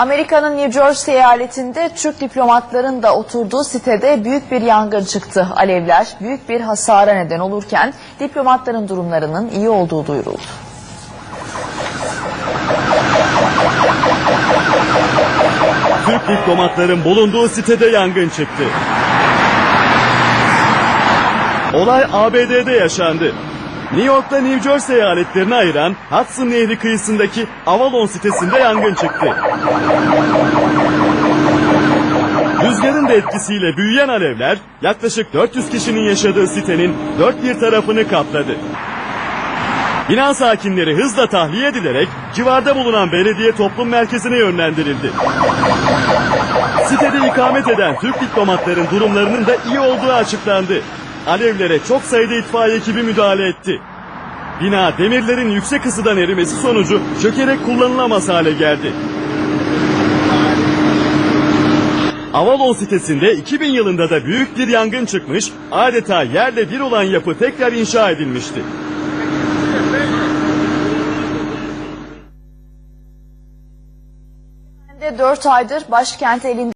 Amerika'nın New Jersey eyaletinde Türk diplomatların da oturduğu sitede büyük bir yangın çıktı. Alevler büyük bir hasara neden olurken diplomatların durumlarının iyi olduğu duyuruldu. Türk diplomatların bulunduğu sitede yangın çıktı. Olay ABD'de yaşandı. New York'ta New Jersey eyaletlerini ayıran Hudson Nehri kıyısındaki Avalon sitesinde yangın çıktı. Rüzgarın da etkisiyle büyüyen alevler yaklaşık 400 kişinin yaşadığı sitenin dört bir tarafını kapladı. Bina sakinleri hızla tahliye edilerek civarda bulunan belediye toplum merkezine yönlendirildi. Sitede ikamet eden Türk diplomatların durumlarının da iyi olduğu açıklandı. Alevlere çok sayıda itfaiye ekibi müdahale etti. Bina demirlerin yüksek ısıdan erimesi sonucu çökerek kullanılamaz hale geldi. Avalon sitesinde 2000 yılında da büyük bir yangın çıkmış, adeta yerle bir olan yapı tekrar inşa edilmişti. Dört aydır başkent elinde